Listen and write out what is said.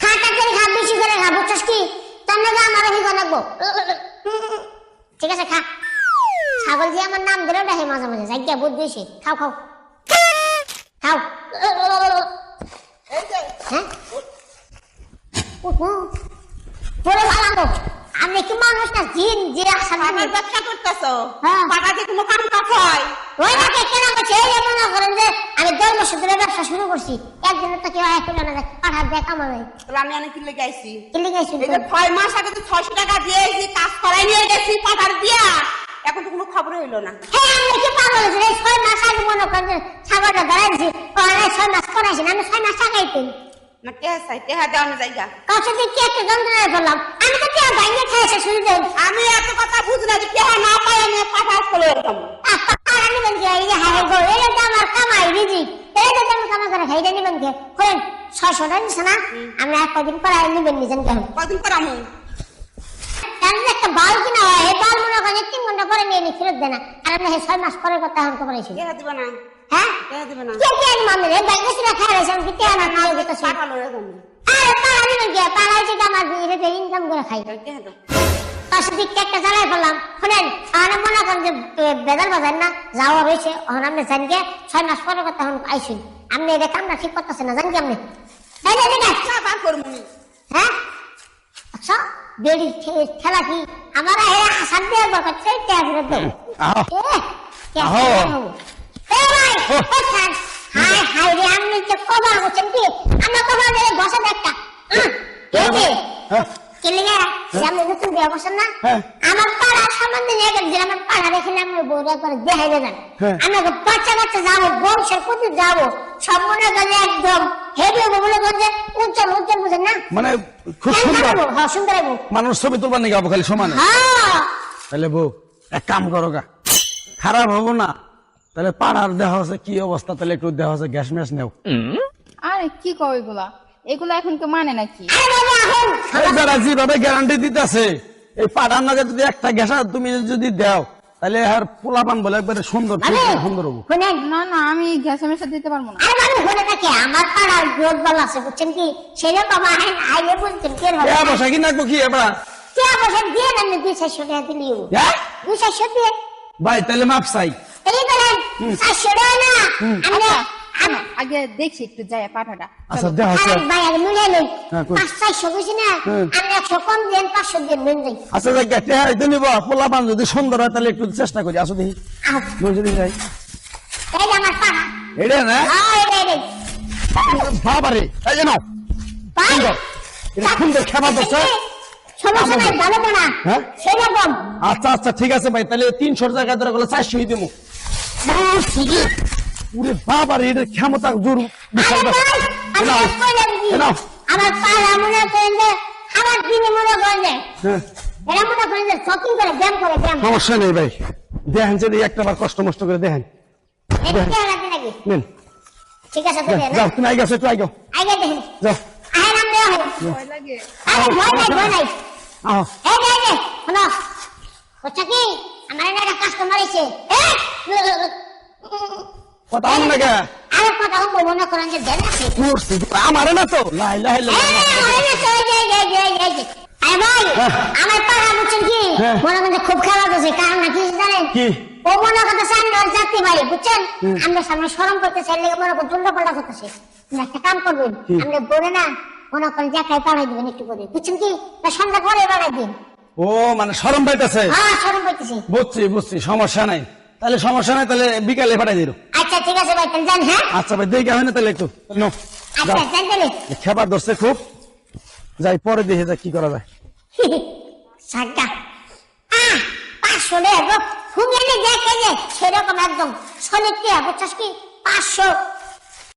খাটা খা বেশি করে খা বুঝছস কি? তোর নাকি আমার হিগো লাগবো ঠিক আছে খা। ছাগল দিয়ে আমার নাম ধরে ডাকে মাঝে মাঝে যাই গিয়া বুঝ বেশি খাও খাও। খাও। হ্যাঁ? পরে ভালো আমি কি মানুষ না জিন যে আমার ব্যবসা করতেছো। হ্যাঁ। হয় ওই নাকি কেন এই মনে করেন যে আমি দেড় ধরে ব্যবসা শুরু করছি। একদিনের তো কেউ এক না যায় পাঠার দেয় কামার তাহলে আমি অনেক কিলো গাইছি এই যে ছয় মাস আগে তো ছয়শো টাকা দিয়েছি কাজ করাই নিয়ে গেছি পাঠার দিয়া। এখন তো কোনো খবর হইল না। হ্যাঁ আমি কি পাগল হয়েছি এই ছয় মাস আগে মনে করেন যে ছাগলটা দাঁড়াইছি ওরা ছয় মাস করাইছি না, আমি ছয় মাস না টেহা চাই টেহা দেওয়া না জায়গা। কাছে দিয়ে কি একটা যন্ত্রণায় পড়লাম আমি তো খেয়েছে শুরু দেন আমি এত কথা বুঝি না যে টেহা না পাই আমি পাঠা এরকম আর এই যে হারে গো এই যে আমার কামাই রিজি এই যে আমি কামাই করে খাই নিবেন কি? করেন ছয়শো টাকা নিছে না? আমি এক কদিন পরে নিবেন নিজেন কেন কদিন পর আমি? একটা বাল কিনা হয় এই বাল মনে করেন তিন ঘণ্টা পরে নিয়ে নিয়ে ফেরত দেয় না। আর আপনি ছয় মাস পরে কথা এখন করেছি টেহা দিবে না। হ্যাঁ? টেহা না। কে কে আমি রে বাইরে ছিল খাই রয়েছে আমি কে না খাই দিতেছি পাঠালো এরকম আরে পাড়া নিবেন কি? পাড়া হচ্ছে আমার ইনকাম করে খাই পাশে দিকটা একটা চালাই ফেললাম। শুনেন আমি মনে করেন যে বেদাল বাজার না যাওয়া রয়েছে এখন আপনি জানি যে ছয় মাস পরে কথা এখন আইসুন। আপনি এটা কামটা ঠিক করতেছেন না জানি কি আপনি। হ্যাঁ? আচ্ছা বেড়ি খেলা কি? আমার আসার দরকার। হায় হায় রে, আপনি যে কবার হচ্ছেন কি? আমরা কবার বসে একটা। উম, যে, হ্যাঁ। বিয়ে করছেন না? হ্যাঁ। আমার পাড়ার সম্বন্ধে নিয়ে গেলে যে আমার পাড়া রেখে আমি বউরা করে দেখাই দেবেন হ্যাঁ। আমি বাচ্চা যাব বংশের প্রতি যাব সব মনে করে একদম হেভি করে উজ্জ্বল উজ্জ্বল বুঝেন না? খুব সুন্দর। হ্যাঁ সুন্দর মানুষ ছবি তুলবার নাকি আবু খালি সমান? তাহলে বউ এক কাম করো গা। খারাপ হব না। তাহলে পাড়ার দেহ আছে কি অবস্থা? তাহলে একটু দেহ আছে গ্যাস ম্যাস নেও। আরে কি কও এগুলা? এগুলা এখন কেউ মানে নাকি? বাবা এই বেড়া যেভাবে গ্যারান্টি দিতেছে এই পাড়ার নাগে যদি একটা গ্যাস তুমি যদি দাও তাহলে আর পোলাপান বলে একবারে সুন্দর মানে সুন্দর হব। না না আমি গ্যাসে মেশা দিতে পারব না। আরে মানে শুনে থাকে আমার পাড়ার রোদ বল আছে বুঝছেন কি? সেরকম আইন আইলে বুঝছেন কি হবে এ বসা কি নাকবো কি এবার? কে বসে দিয়ে দেন দুই চারশো টাকা দিলিও হ্যাঁ? দুই চারশো দিয়ে। ভাই তাহলে মাপ চাই। এই বলেন চারশো টাকা না আমরা শোনো, আগে দেখছি একটু যাই পাঠাটা। আচ্ছা আরে ভাই আগে মিলে নেই হ্যাঁ? পাঁচ চারশো না হুম। আমি একশো কম দেন পাঁচশো মেন যাই আচ্ছা দেখ নিব। পোলাপান যদি সুন্দর হয় তাহলে একটু চেষ্টা করি। আসো দেখি। যদি যাই। এই আমার পাড়া। এটা না? হ্যাঁ বাবারে এই যে নাও? সুন্দর। এটা সুন্দর দোষ হ্যাঁ? আচ্ছা আচ্ছা ঠিক আছে ভাই। তাহলে তিনশোর জায়গায় ধরে গেলে চারশো দেবো উরে বাবা রে এটার ক্ষমতা জোর বিশাল। আমার পাড়া মনে করেন আমার দিনে মনে করেন হ্যাঁ, এরা মনে করেন যে শপিং করে ব্যায়াম করে ব্যায়াম সমস্যা নেই ভাই। দেখেন যদি একটা বার কষ্ট মষ্ট করে দেখেন। নেন। ঠিক আছে যাও, তুমি আগে আসো একটু আগে আগে দেখেন। যাও। আহে নাম দেওয়া হয়। ভয় লাগে। আরে ভয় নাই ভয় নাই। আহ। এই যে এই যে হচ্ছে কি? আমার একটা কাস্টমার এসে কথা হন না কে? আরে কথা বলব করেন যে দেন আছে আমারে না তো? লাই লাই লাই আমার পাড়া বুঝছেন কি? হ্যাঁ। মনে খুব খেলা করছে কারণ না কি জানেন? কি? ও মনে করতেছে আমরা ওর যাত্রী বুঝছেন? আমরা সামনে সরম করতেছে এর লেগে মনে করেন উল্টা পাল্টা করতেছে। একটা কাম করবেন কি? বলে না মনে করেন জায়গায় পাড়াই দিবেন একটু করে। বুঝছেন কি? না সন্ধ্যা পরে পাড়াই দিন। ও মানে পাইতেছে? হ্যাঁ বুঝছি বুঝছি সমস্যা নাই। তাহলে সমস্যা নাই তাহলে বিকালে পাঠাই দিল। আচ্ছা ঠিক আছে ভাই তাহলে যান হ্যাঁ? আচ্ছা ভাই দেখা হয় না তাহলে একটু। নো আচ্ছা যান তাহলে। খাবার ধরছে খুব। যাই পরে দেখে যাক কি করা যায়। সাগা। আহ পাঁচশো টাকা ঘুমিয়ে দেখে যে সেরকম একদম। সলিড কে চাস কি? পাঁচশো।